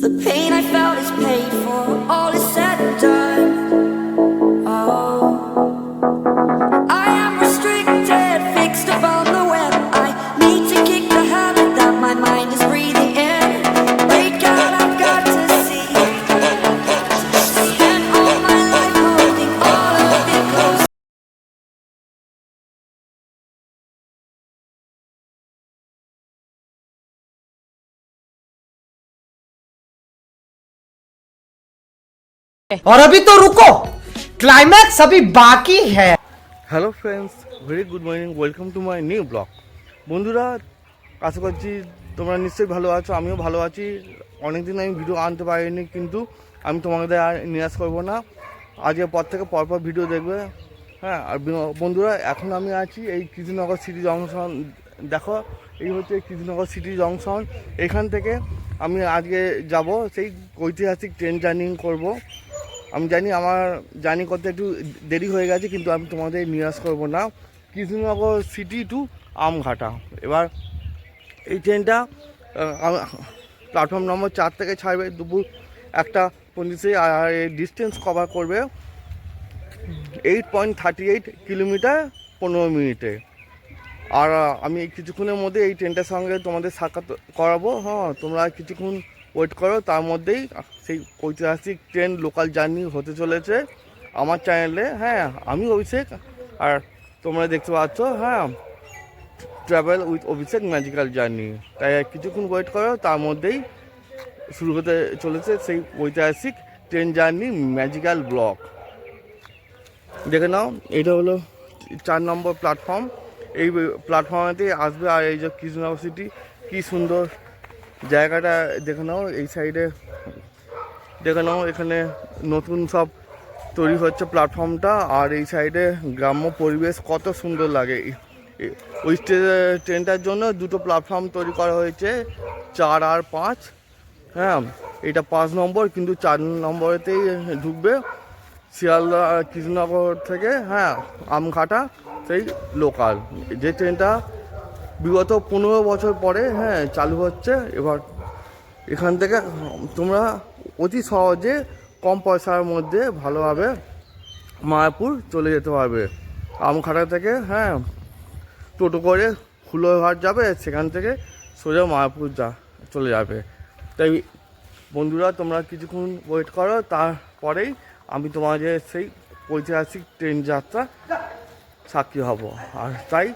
The pain I felt is paid for, all और अभी तो रुको क्लाइमैक्स अभी बाकी है hello friends very good morning welcome to my new blog বন্ধুরা আশা করছি তোমরা নিশ্চয়ই ভালো আছো আমিও ভালো আছি অনেকদিন আমি ভিডিও আনতে পারিনি কিন্তু আমি তোমাদের আর নিরাশ করবো না আজকের পর থেকে পরপর ভিডিও দেখবে হ্যাঁ আর বি- বন্ধুরা এখন আমি আছি এই কৃষ্ণনগর সিটি জংশন দেখো এই হচ্ছে কৃষ্ণনগর সিটি জংশন এখান থেকে আমি আজকে যাব সেই ঐতিহাসিক ট্রেন জার্নি করব আমি জানি আমার জানি করতে একটু দেরি হয়ে গেছে, কিন্তু আমি তোমাদের নিরাশ করব না। Krishnanagar city to Amghata. এবার এই ট্রেনটা প্ল্যাটফর্ম নম্বর চার থেকে ছাড়বে দুপুর একটা পঁচিশে, আর এই ডিস্টেন্স কভার করবে eight point thirty eight kilometre পনেরো মিনিটে। আর আমি কিছুক্ষণের মধ্যে এই ট্রেনটার সঙ্গে তোমাদের সাক্ষাৎ করাবো। হ্যাঁ তোমরা কিছুক্ষণ ওয়েট করো, তার মধ্যেই সেই ঐতিহাসিক ট্রেন লোকাল জার্নি হতে চলেছে আমার চ্যানেলে হ্যাঁ আমি অভিষেক, আর তোমরা দেখতে পাচ্ছ হ্যাঁ travel with Abhishek magical journey তাই কিছুক্ষণ ওয়েট করো, তার মধ্যেই শুরু হতে চলেছে সেই ঐতিহাসিক ট্রেন জার্নি ম্যাজিক্যাল ব্লক দেখে নাও, এটা হলো চার নম্বর প্ল্যাটফর্ম এই প্ল্যাটফর্মেতেই আসবে, আর এই যে কৃষ্ণনগর সিটি কী সুন্দর জায়গাটা দেখে নাও, এই সাইডে দেখে নাও, এখানে নতুন সব তৈরি হচ্ছে প্ল্যাটফর্মটা, আর এই সাইডে গ্রাম্য পরিবেশ কত সুন্দর লাগে। ওই ট্রেনটার জন্য দুটো প্ল্যাটফর্ম তৈরি করা হয়েছে, চার আর পাঁচ। হ্যাঁ এটা পাঁচ নম্বর, কিন্তু চার নম্বরেতেই ঢুকবে। শিয়ালদা, কৃষ্ণনগর থেকে হ্যাঁ আমঘাটা, সেই লোকাল যে ট্রেনটা বিগত পনেরো বছর পরে হ্যাঁ চালু হচ্ছে। এবার এখান থেকে তোমরা অতি সহজে কম পয়সার মধ্যে ভালোভাবে মায়াপুর চলে যেতে পারবে। আমখাটা থেকে হ্যাঁ টোটো করে হুলোঘাট যাবে, সেখান থেকে সোজা মায়াপুর যা, চলে যাবে। তাই বন্ধুরা, তোমরা কিছুক্ষণ ওয়েট করো, তারপরেই আমি তোমাদের সেই ঐতিহাসিক ট্রেন যাত্রা সাক্ষী হব। আর তাই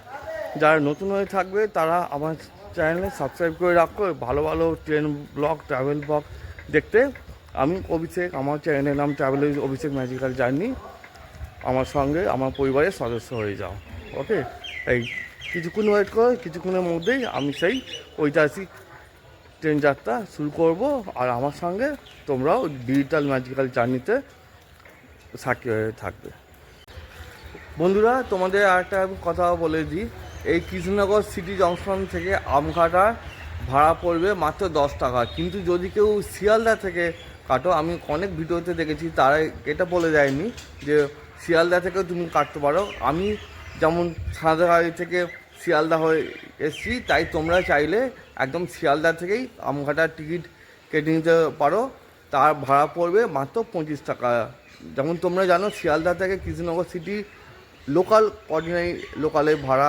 যারা নতুন হয়ে থাকবে, তারা আমার চ্যানেলে সাবস্ক্রাইব করে রাখো। ভালো ভালো ট্রেন ব্লগ ট্রাভেল ব্লগ দেখতে। আমি অভিষেক, আমার চ্যানেলের নাম ট্রাভেল অভিষেক ম্যাজিক্যাল জার্নি আমার সঙ্গে আমার পরিবারের সদস্য হয়ে যাও। ওকে এই কিছুক্ষণ ওয়েট করো, কিছুক্ষণের মধ্যেই আমি সেই ঐতিহাসিক ট্রেন যাত্রা শুরু করব। আর আমার সঙ্গে তোমরাও ডিজিটাল ম্যাজিক্যাল জার্নিতে সাক্ষী হয়ে থাকবে। বন্ধুরা, তোমাদের আরেকটা আমি কথা বলে দিই। এই কৃষ্ণনগর সিটি জংশন থেকে আমঘাটা ভাড়া পড়বে মাত্র দশ টাকা। কিন্তু যদি কেউ শিয়ালদা থেকে কাটো, আমি অনেক ভিডিওতে দেখেছি, তারা এটা বলে দেয়নি যে শিয়ালদা থেকেও তুমি কাটতে পারো। আমি যেমন সাঁতরাগাড়ি থেকে শিয়ালদা হয়ে এসেছি, তাই তোমরা চাইলে একদম শিয়ালদা থেকেই আমঘাটার টিকিট কেটে নিতে পারো। তার ভাড়া পড়বে মাত্র পঁচিশ টাকা। যেমন তোমরা জানো, শিয়ালদা থেকে কৃষ্ণনগর সিটি লোকাল অর্ডিনারি লোকালে ভাড়া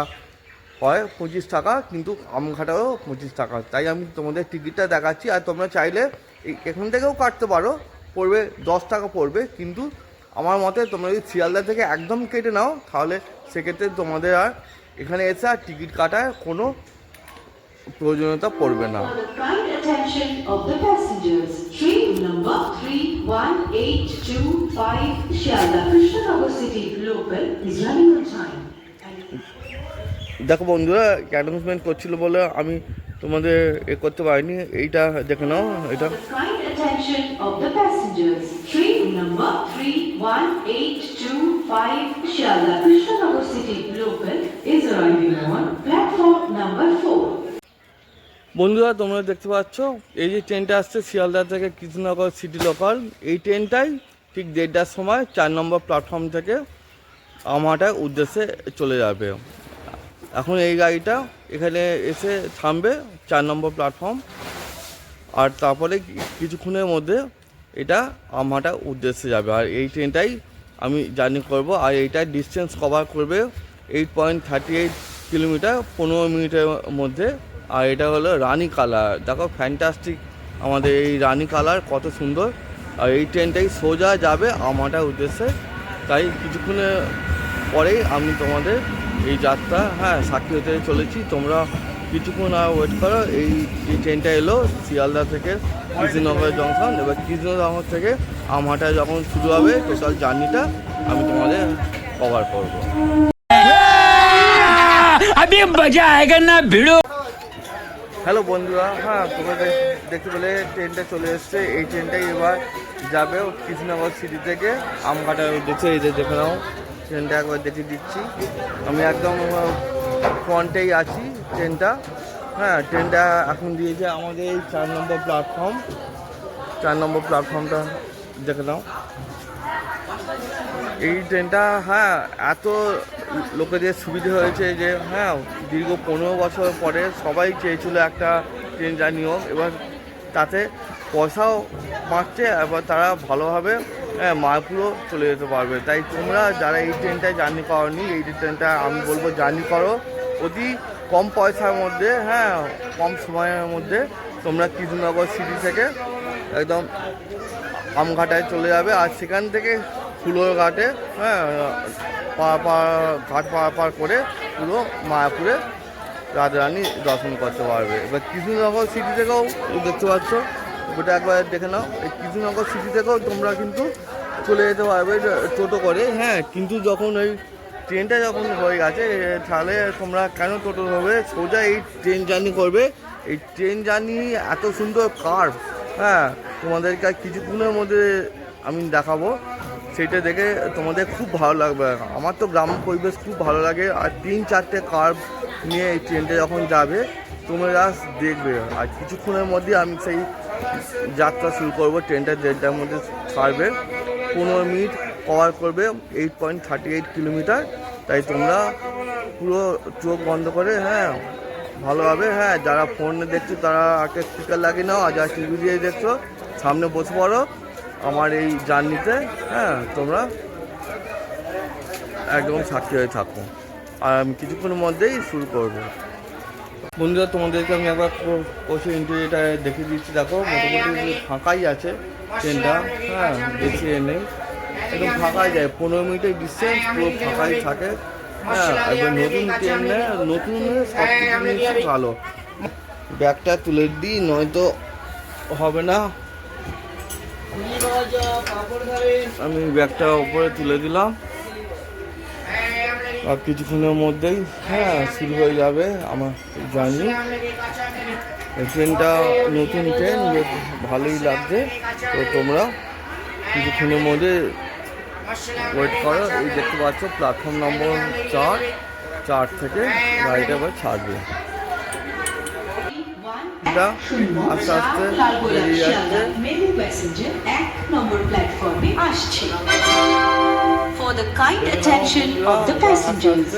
হয় পঁচিশ টাকা, কিন্তু আমঘাটাও পঁচিশ টাকা। তাই আমি তোমাদের টিকিটটা দেখাচ্ছি, আর তোমরা চাইলে এখান থেকেও কাটতে পারো। পড়বে দশ টাকা পড়বে, কিন্তু আমার মতে তোমরা যদি শিয়ালদা থেকে একদম কেটে নাও, তাহলে সেক্ষেত্রে তোমাদের আর এখানে এসে আর টিকিট কাটার কোনো প্রয়োজনীয়তা পড়বে না। দেখো বন্ধুরা অ্যাডভান্সমেন্ট করছিল বলে আমি তোমাদের এ করতে পারিনি। এইটা দেখে নাও, এটা। বন্ধুরা, তোমরা দেখতে পাচ্ছ, এই যে ট্রেনটা আসছে শিয়ালদা থেকে কৃষ্ণনগর সিটি লোকাল এই ট্রেনটাই ঠিক দেড়টার সময় চার নম্বর প্ল্যাটফর্ম থেকে আমাটা উদ্দেশ্যে চলে যাবে। এখন এই গাড়িটা এখানে এসে থামবে চার নম্বর প্ল্যাটফর্ম আর তারপরে কিছুক্ষণের মধ্যে এটা আমহাটা উদ্দেশ্যে যাবে। আর এই ট্রেনটাই আমি জার্নি করব। আর এইটার ডিস্টেন্স কভার করবে eight point thirty eight kilometre পনেরো মিনিটের মধ্যে। আর এটা হলো রানী কালার। দেখো ফ্যান্টাস্টিক আমাদের এই রানী কালার, কত সুন্দর। আর এই ট্রেনটাই সোজা যাবে আমাটার উদ্দেশ্যে। তাই কিছুক্ষণের পরেই আমি তোমাদের এই যাত্রা হ্যাঁ সাক্ষী হতে চলেছি। তোমরা কিছুক্ষণ আর ওয়েট করো এই এই ট্রেনটা এলো শিয়ালদা থেকে কৃষ্ণনগর জংশন এবার কৃষ্ণনগর থেকে আমহাটা যখন শুরু হবে টোটাল জার্নিটা আমি তোমাদের কভার করব। হ্যালো বন্ধুরা হ্যাঁ তোমাদের দেখতে পেলে ট্রেনটা চলে এসছে। এই ট্রেনটাই এবার যাবে কৃষ্ণনগর সিটি থেকে আমঘাটার উদ্দেশ্যে এই যে দেখে নাও। ট্রেনটা একবার দেখে দিচ্ছি। আমি একদম ফ্রন্টেই আছি ট্রেনটা। হ্যাঁ ট্রেনটা এখন দিয়েছে আমাদের এই চার নম্বর প্ল্যাটফর্ম চার নম্বর প্ল্যাটফর্মটা দেখে নাও। এই ট্রেনটা হ্যাঁ এত লোকেদের সুবিধে হয়েছে যে হ্যাঁ দীর্ঘ পনেরো বছর পরে সবাই চেয়েছিল একটা ট্রেন হোক। এবার তাতে পয়সাও বাঁচছে এবার তারা ভালোভাবে হ্যাঁ মায়াপুরও চলে যেতে পারবে। তাই তোমরা যারা এই ট্রেনটায় জার্নি করনি, এই ট্রেনটা আমি বলব জার্নি করো। অতি কম পয়সার মধ্যে হ্যাঁ কম সময়ের মধ্যে তোমরা কৃষ্ণনগর সিটি থেকে একদম আমঘাটায় চলে যাবে। আর সেখান থেকে ফুলোর ঘাটে হ্যাঁ পা পা ঘাট পার পার করে পুরো মায়াপুরে রাজরানী দর্শন করতে পারবে। এবার কৃষ্ণনগর সিটি থেকেও দেখতে পাচ্ছ। ওটা একবার দেখে নাও। কৃষ্ণনগর সিটি থেকেও তোমরা কিন্তু চলে যেতে পারবে টোটো করে। হ্যাঁ কিন্তু যখন ওই ট্রেনটা যখন হয়ে গেছে তাহলে তোমরা কেন টোটো হবে সোজা এই ট্রেন জার্নি করবে। এই ট্রেন জার্নি এত সুন্দর কার হ্যাঁ তোমাদেরকে কিছুক্ষণের মধ্যে আমি দেখাবো। সেটা দেখে তোমাদের খুব ভালো লাগবে। আমার তো গ্রাম পরিবেশ খুব ভালো লাগে। আর তিন চারটে কার নিয়ে এই ট্রেনটা যখন যাবে, তোমরা দেখবে। আর কিছুক্ষণের মধ্যে আমি সেই যাত্রা শুরু করব ট্রেনটা দেড়টার মধ্যে ছাড়বে। পনেরো মিনিট কভার করবে eight point thirty eight kilometre তাই তোমরা পুরো চোখ বন্ধ করে হ্যাঁ ভালোভাবে হ্যাঁ যারা ফোনে দেখছ, তারা একটা স্পিকার লাগিয়ে নাও, আর যারা টিভি দিয়ে দেখছ, সামনে বসে পড়ো। আমার এই জার্নিতে হ্যাঁ তোমরা একদম সাক্ষী হয়ে থাকো। আর আমি কিছুক্ষণের মধ্যেই শুরু করব। বন্ধুরা, তোমাদেরকে আমি একবার কোচে ইন্টারভিউটা দেখিয়ে দিচ্ছি। দেখো, মোটামুটি ফাঁকাই আছে ট্রেনটা হ্যাঁ বেশি নেই। একদম ফাঁকাই যায়। পনেরো মিনিটের ডিস্টেন্স পুরো ফাঁকাই থাকে। হ্যাঁ একবার নতুন ট্রেন নতুন সব কিছু ভালো। ব্যাগটা তুলে দিই, নয়তো হবে না। আমি ব্যাগটা উপরে তুলে দিলাম। আর কিছুক্ষণের মধ্যেই হ্যাঁ শুরু হয়ে যাবে আমার এই ট্রেনটা নতুন ট্রেন ভালোই লাগছে। তো তোমরা কিছুক্ষণের মধ্যে ওয়েট করো। এই দেখতে পাচ্ছ প্ল্যাটফর্ম নম্বর চার চার থেকে গাড়িটা এবার ছাড়বে। আস্তে আস্তে বেরিয়ে যাচ্ছে For the kind attention of the passengers,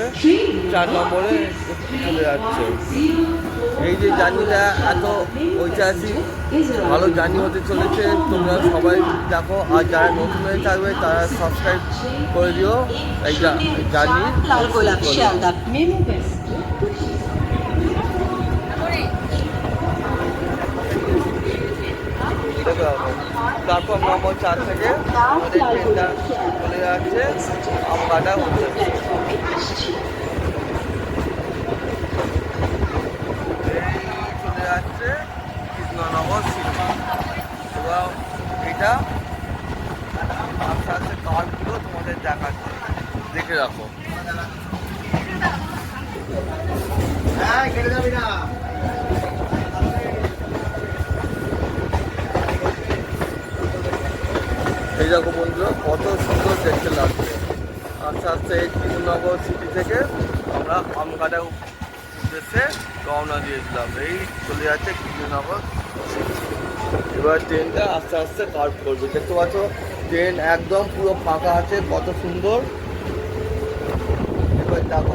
এই যে জার্নিটা এত ঐতিহাসিক ভালো জার্নি হতে চলেছে তোমরা সবাই দেখো আর যারা নতুন হয়ে থাকবে তারা সাবস্ক্রাইব করে দিও এই জার্নি। প্ল্যাটফর্ম নম্বর চার থেকে আমাদের ট্রেনটা যাচ্ছে আমবাটা উদ্দেশ্যে এই চলে যাচ্ছে কৃষ্ণনগর সিটি এবং এটা আস্তে আস্তে তোমাদের দেখাচ্ছে। দেখে রাখো। দেখো বন্ধুরা, কত সুন্দর দেখতে লাগছে। আস্তে আস্তে এই কৃষ্ণনগর সিটি থেকে আমরা আমকাটা উদ্দেশ্যে রওনা দিয়েছিলাম। এই চলে যাচ্ছে কৃষ্ণনগর। এবার ট্রেনটা আস্তে আস্তে কার্ভ করবে। দেখতে পাচ্ছ ট্রেন একদম পুরো ফাঁকা আছে, কত সুন্দর। এবার দেখো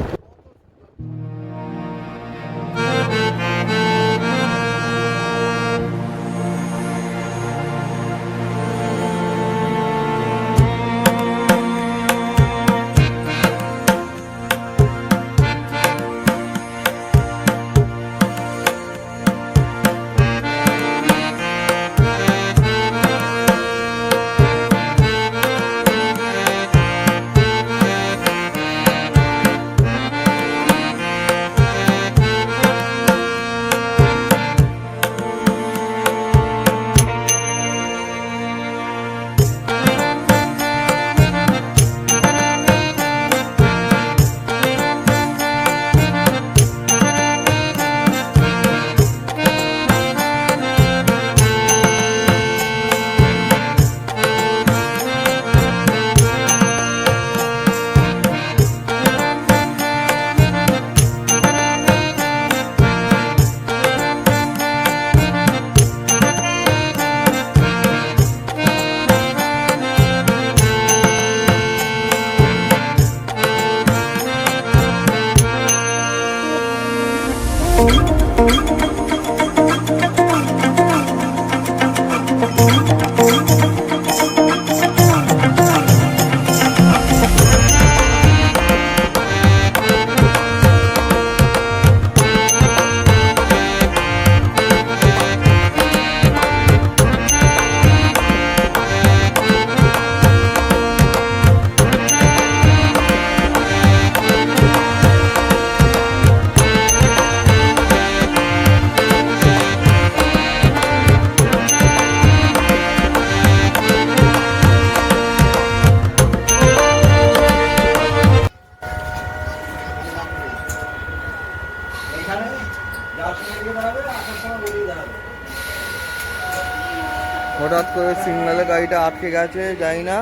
আটকে গেছে জানি না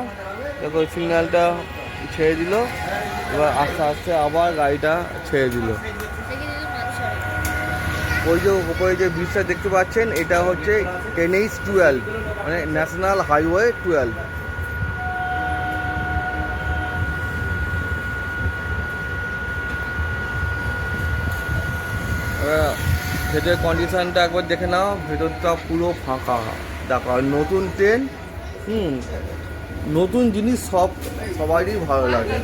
দেখো সিগন্যালটা ছেড়ে দিল এবার আস্তে আস্তে আবার গাড়িটা ছেড়ে দিল ওই যে ওপরে যে ব্রিজটা দেখতে পাচ্ছেন এটা হচ্ছে এনএইচ টুয়েলভ মানে ন্যাশনাল হাইওয়ে টুয়েলভ ভেতরের কন্ডিশনটা একবার দেখে নাও। ভেতরটা পুরো ফাঁকা। দেখো নতুন ট্রেন হুম। নতুন জিনিস সব, সবারই ভালো লাগে।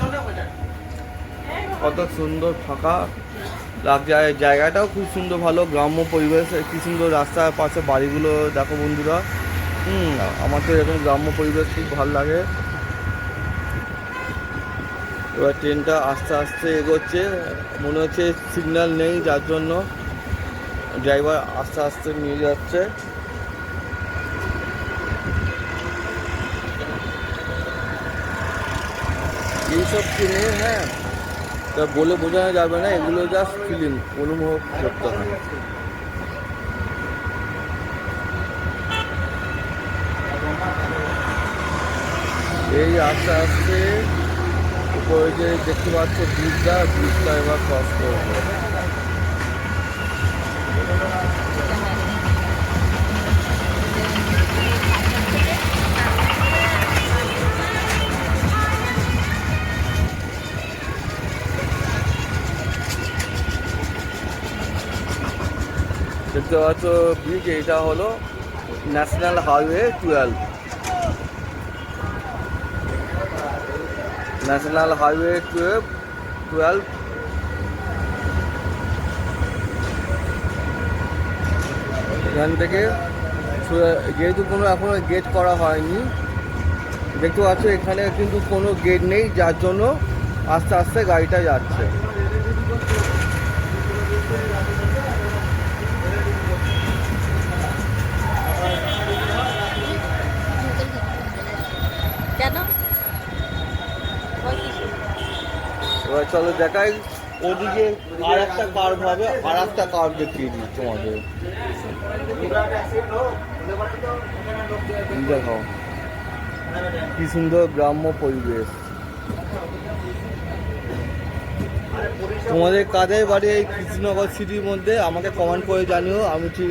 কত সুন্দর ফাঁকা জায়গাটাও খুব সুন্দর ভালো, গ্রাম্য পরিবেশ, কি সুন্দর রাস্তার পাশে বাড়িগুলো, দেখো বন্ধুরা। হুম আমার তো এরকম গ্রাম্য পরিবেশ খুব ভালো লাগে। এবার ট্রেনটা আস্তে আস্তে এগোচ্ছে, মনে হচ্ছে সিগন্যাল নেই, যার জন্য ড্রাইভার আস্তে আস্তে নিয়ে যাচ্ছে। এইসব কিনে হ্যাঁ। তা বলে বোঝানো যাবে না, এগুলো জাস্ট ফিলিং অনুভব করতে হয়। এই আস্তে আস্তে, উপরে যে দেখতে পাচ্ছ ব্রিজটা ব্রিজটা এবার ক্রস করবে। দেখতে পাচ্ছ ব্রিজ এটা হলো national highway twelve national highway twelve twelve এখান থেকে যেহেতু কোনো এখনও গেট করা হয়নি, দেখতে পাচ্ছ এখানে কিন্তু কোনো গেট নেই, যার জন্য আস্তে আস্তে গাড়িটা যাচ্ছে। চলো দেখাই। ওদিকে আর একটা কার্ভ হবে আর একটা কার্ভ দেখিয়ে দিই তোমাদের। দেখো, কি সুন্দর গ্রাম্য পরিবেশ। তোমাদের কাদের বাড়ি এই কৃষ্ণনগর সিটির মধ্যে? আমাকে কমেন্ট করে জানিও, আমি ঠিক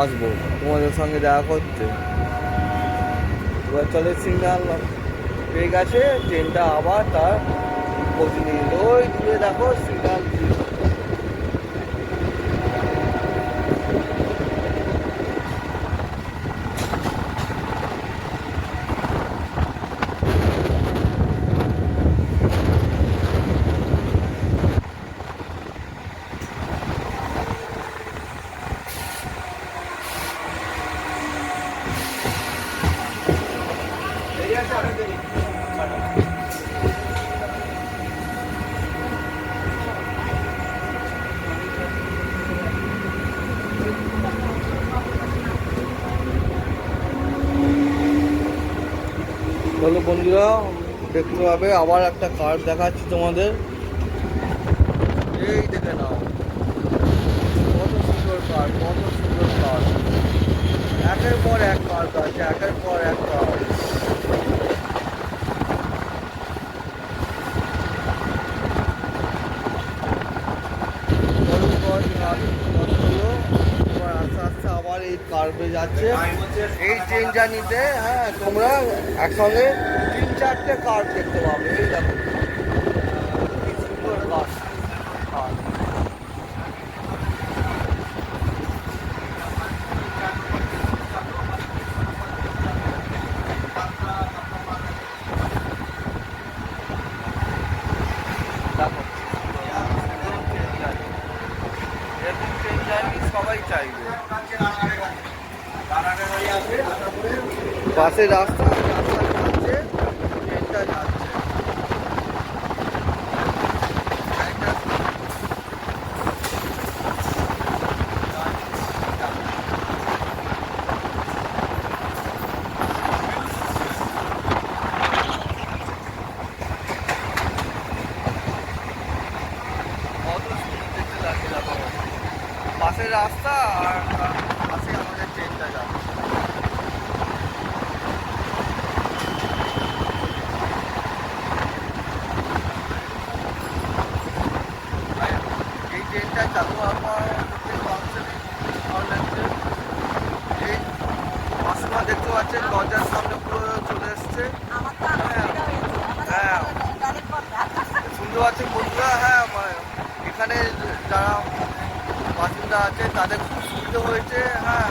আসব। তোমাদের সঙ্গে দেখা করতে। এবার চলে সিগনাল পেয়ে গেছে ট্রেনটা আবার তার প্রতিদিন ওই দূরে দেখো সিগনাল বলো বন্ধুরা, দেখতে পাবে, আবার একটা কার্ড দেখাচ্ছি তোমাদের। এই দেখে নাও, কত সুন্দর কার্ড কত সুন্দর কার্ড একের পর এক কার আছে, একের পর এক কার্ড করিমগঞ্জ ঘাট cross হলো। এবার আস্তে আস্তে আবার এই কার্ভে যাচ্ছে। এই ট্রেন জার্নিতে হ্যাঁ তোমরা একসঙ্গে তিন চারটে কার দেখতে পাবে, এই দেখো কি সুন্দর কার কার। পাশে রাস্তা রাস্তা যাচ্ছে ট্রেনটা যাচ্ছে একটা কত সুন্দর দেখতে লাগছে দেখো পাশে রাস্তা আর তার পাশে আমাদের ট্রেনটা যাচ্ছে আর এই ট্রেনটা চালু হওয়ার পর প্রত্যেক মানুষেরই ভালো লাগছে এই মাসিমা দেখতে পাচ্ছেন দরজার সামনে পুরো চলে এসছে হ্যাঁ হ্যাঁ শুনতে পাচ্ছেন বন্ধুরা হ্যাঁ মা- এখানে যারা বাসিন্দা আছে, তাদের খুব সুবিধা হয়েছে হ্যাঁ।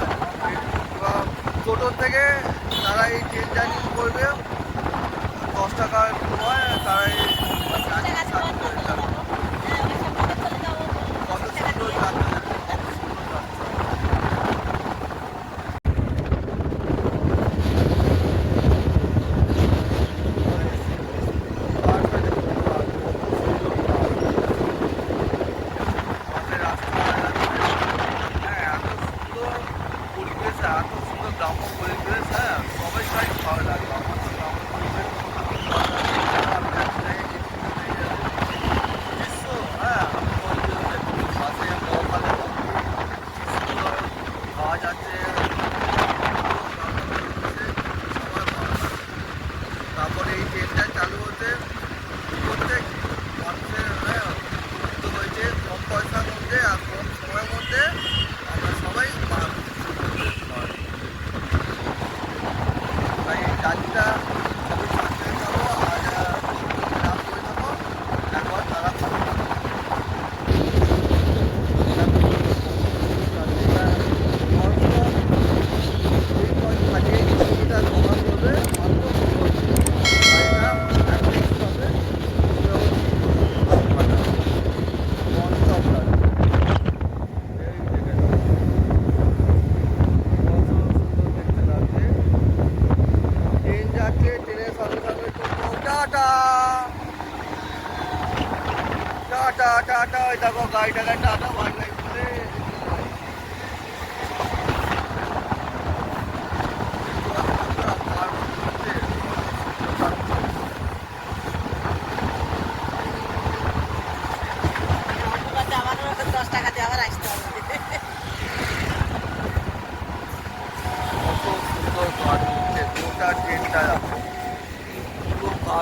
ছোটো থেকে তারা এই ট্রেন জার্নি করবে। দশ টাকার হয় তারা এই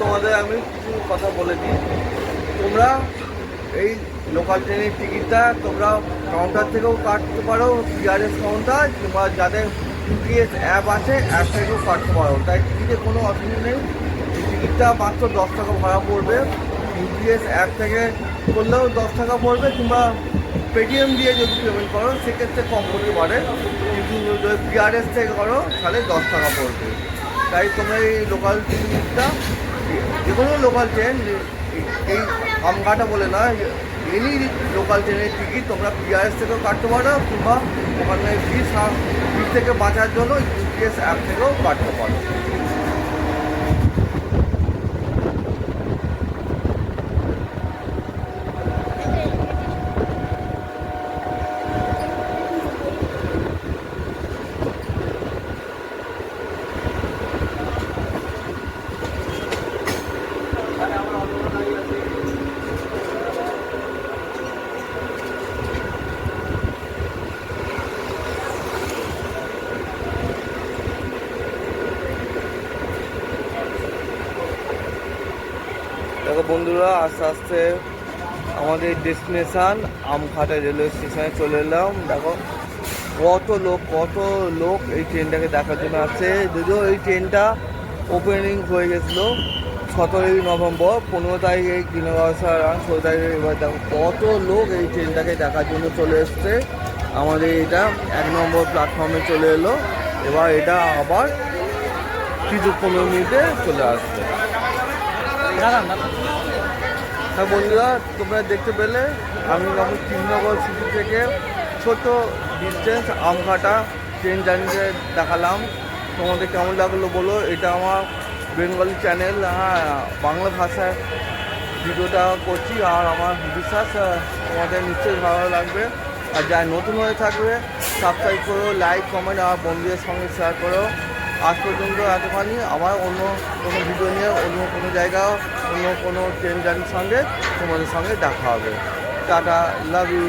তোমাদের আমি কিছু কথা বলে দিই। তোমরা এই লোকাল ট্রেনের টিকিটটা তোমরা কাউন্টার থেকেও কাটতে পারো বিআরএস কাউন্টার কিংবা যাদের ইউপিএস অ্যাপ আছে অ্যাপ থেকেও কাটতে পারো। তাই টিকিটে কোনো অসুবিধা নেই। টিকিটটা মাত্র দশ টাকা ভাড়া পড়বে। ইউপিএস অ্যাপ থেকে করলেও দশ টাকা পড়বে, কিংবা পেটিএম দিয়ে যদি পেমেন্ট করো, সেক্ষেত্রে কম করতে পারে। কিন্তু যদি বিআরএস থেকে করো, তাহলে দশ টাকা পড়বে। তাই তোমরা এই লোকাল টিকিটটা যে কোনো লোকাল ট্রেন এই আমঘাটা বলে না এনি লোকাল ট্রেনের টিকিট তোমরা পিআরএস থেকেও কাটতে পারো কিংবা ওখানে ফিস ফিস থেকে বাঁচার জন্য ইউপিএস অ্যাপ থেকেও কাটতে পারো দেখো বন্ধুরা, আস্তে আস্তে আমাদের ডেস্টিনেশান আমখাটা রেলওয়ে স্টেশনে চলে এলাম। দেখো, কত লোক কত লোক এই ট্রেনটাকে দেখার জন্য আসছে। যদিও এই ট্রেনটা ওপেনিং হয়ে গেছিল সতেরোই নভেম্বর, পনেরো তারিখে কিনবাসা ষোলো তারিখে এবার দেখো কত লোক এই ট্রেনটাকে দেখার জন্য চলে এসছে। আমাদের এটা এক নম্বর প্ল্যাটফর্মে চলে এলো। এবার এটা আবার কিছু পনেরো মিনিটে চলে আসছে হ্যাঁ বন্ধুরা, তোমরা দেখতে পেলে, আমি যখন কৃষ্ণনগর সিটি থেকে। ছোট ডিস্টেন্স আমঘাটা ট্রেন জার্নিতে দেখালাম। তোমাদের কেমন লাগল বলো? এটা আমার বেঙ্গলি চ্যানেল হ্যাঁ বাংলা ভাষায় ভিডিওটা করছি, আর আমার বিশ্বাস তোমাদের নিশ্চয়ই ভালো লাগবে। আর যা নতুন হয়ে থাকবে সাবস্ক্রাইব করো লাইক কমেন্ট আর বন্ধুদের সঙ্গে শেয়ার করো। আজ পর্যন্ত এত এতখানি আবার অন্য কোনো ভিডিও নিয়ে, অন্য কোনো জায়গা অন্য কোনো ট্রেন গাড়ির সঙ্গে তোমাদের সঙ্গে দেখা হবে। Tata love you